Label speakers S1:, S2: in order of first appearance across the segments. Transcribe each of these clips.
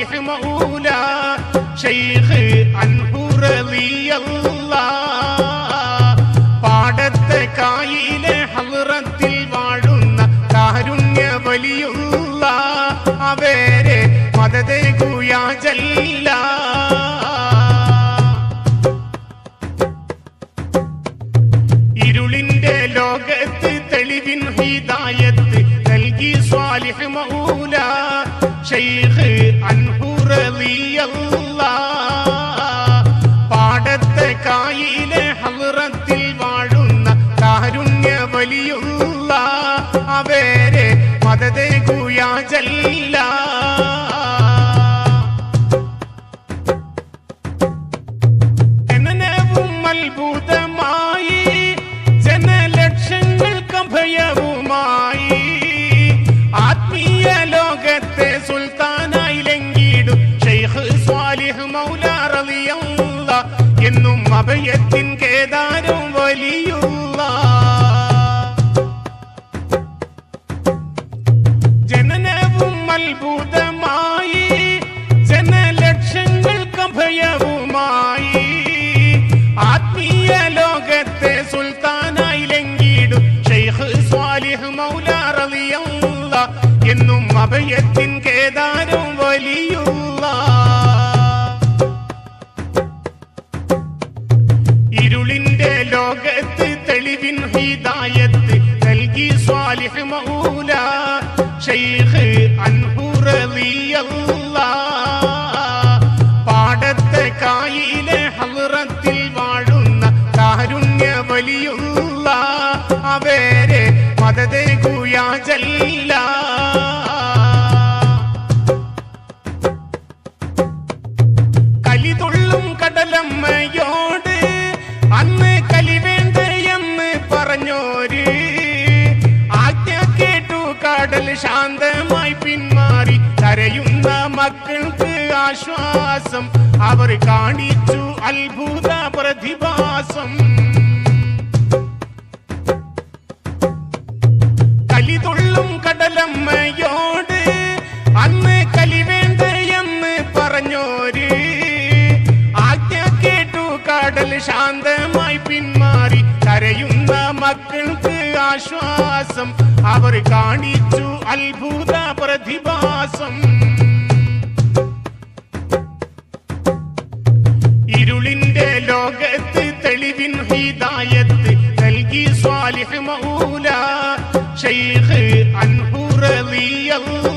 S1: സ്വാലിഹ് شيخ عنه അൻഹു الله പാടത്തെ കായിലെ ഹൽറത്തിൽ വാഴുന്ന കാരുണ്യ വലിയുള്ള. അവരെ മതതേ കുയാജല്ല ഇരുളിന്റെ ലോകത്ത് மாமா കുയാജല്ല കലിതുള്ളും കടലമ്മയോട് അന്ന് കലി വേണ്ട എന്ന് പറഞ്ഞോര്. ആജ്ഞ കേട്ടു കടൽ ശാന്തമായി പിന്മാറി. കരയുന്ന മക്കൾക്ക് ആശ്വാസം. അവർ കാണിച്ചു അത്ഭുത പ്രതിഭാസം. കടലമ്മയോട് അന്ന് കലി വേണ്ട എന്ന് പറഞ്ഞോര്. ആജ്ഞ കേട്ടു കടൽ ശാന്തമായി പിന്മാറി. കരയുന്ന മക്കൾക്ക് ആശ്വാസം അവർ കാണിച്ചു അത്ഭുത പ്രതിഭാസം. ഇരുളിന്റെ ലോകത്ത് തെളിവിൻ ഹിദായത്ത് നൽകി സ്വാലിഹ് മൗല. ഷെയ്ഖ് അൻഹു ಅಲ್ಲ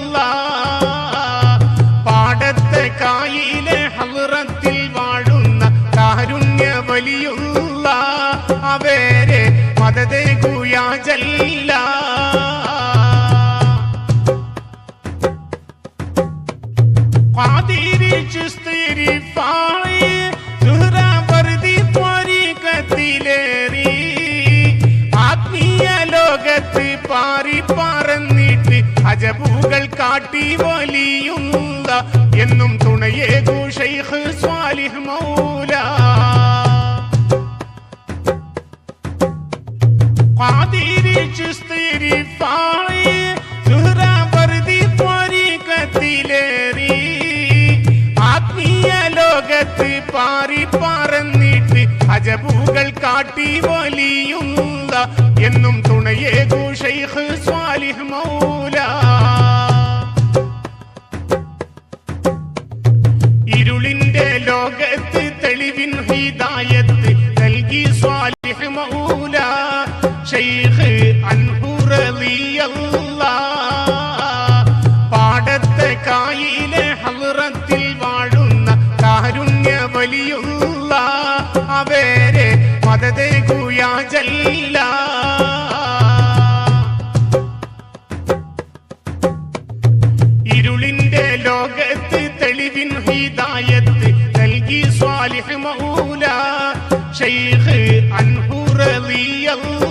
S1: അജബുകൾ കാട്ടി വലിയുന്ന എന്നും തുണയേകു ഷെയ്ഖ് സ്വാലിഹ് മൗല. ഖാദിരി ചിസ്തിരി ഫായി സുഹ്റ വർദി ത്വരീഖത്തിലേറി ആത്മീയ ലോകത്ത് പാറി പറന്നിട്ട് അജബുകൾ കാട്ടി വലിയുന്ന എന്നും സ്വാലിഹ് شيخ عنه അൻഹു الله പാടത്തെ കായിലെ ഹവറത്തിൽ വാഴുന്ന കാരുണ്യ വലിയുള്ള അവരെ മതതേ കുയാജല്ല. ഇരുളിന്റെ ലോകത്ത് തെളിവിൻ ഹിദായത്ത് നൽകി സ്വാലിഹ് മൗല. ഷെയ്ഖ് അൻഹു நலியல்ல